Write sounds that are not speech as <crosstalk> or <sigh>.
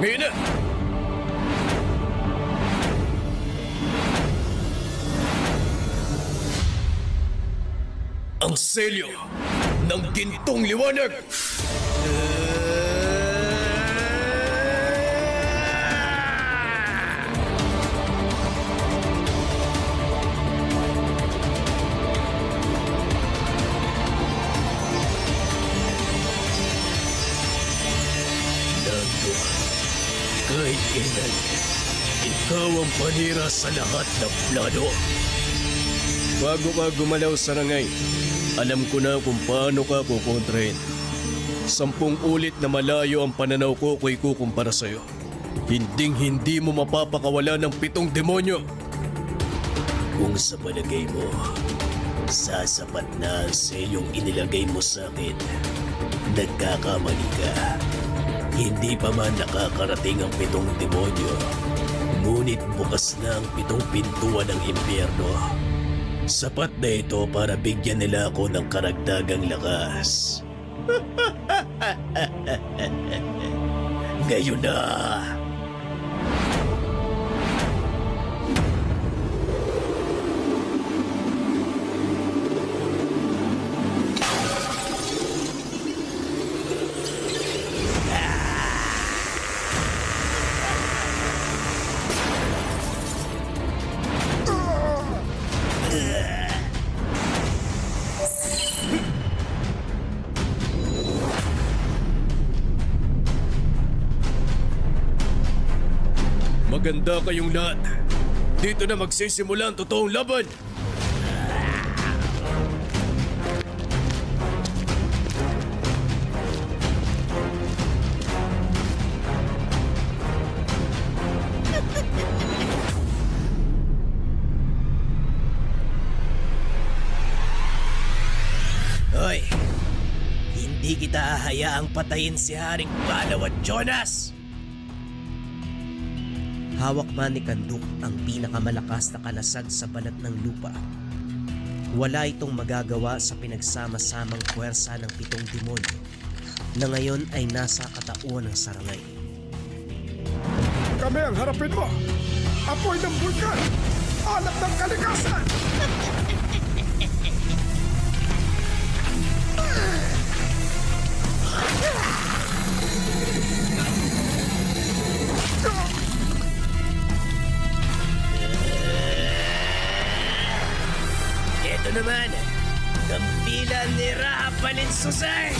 Ngayon na! Ang selyo ng gintong liwanag! Kahit kailan, ikaw ang panira sa lahat ng plano. Bago ka gumalaw sa rangay, alam ko na kung paano ka kukontrahin. Sampung ulit na malayo ang pananaw ko kung ikukumpara sa'yo. Hinding hindi mo mapapakawala ng pitong demonyo. Kung sa palagay mo, sasapat na ang selyong inilagay mo sa akin, nagkakamali ka. Hindi pa man nakakarating ang pitong demonyo, ngunit bukas na ang pitong pintuan ng impyerno. Sapat na ito para bigyan nila ako ng karagdagang lakas. <laughs> Ngayon na! Maganda kayong lahat. Dito na magsisimula ang totoong laban. Hoy! Hindi kita hahayaang patayin si Haring Balaw at Jonas! Hawak man ni Kanduk ang pinakamalakas na kalasag sa balat ng lupa. Wala itong magagawa sa pinagsama-samang puwersa ng pitong demonyo na ngayon ay nasa katauhan ng sarangay. Kami ang harapin mo! Apoy ng bulkan! Alat ng kalikasan! <laughs> Ito naman, kampilan ni Raha Palinsusay!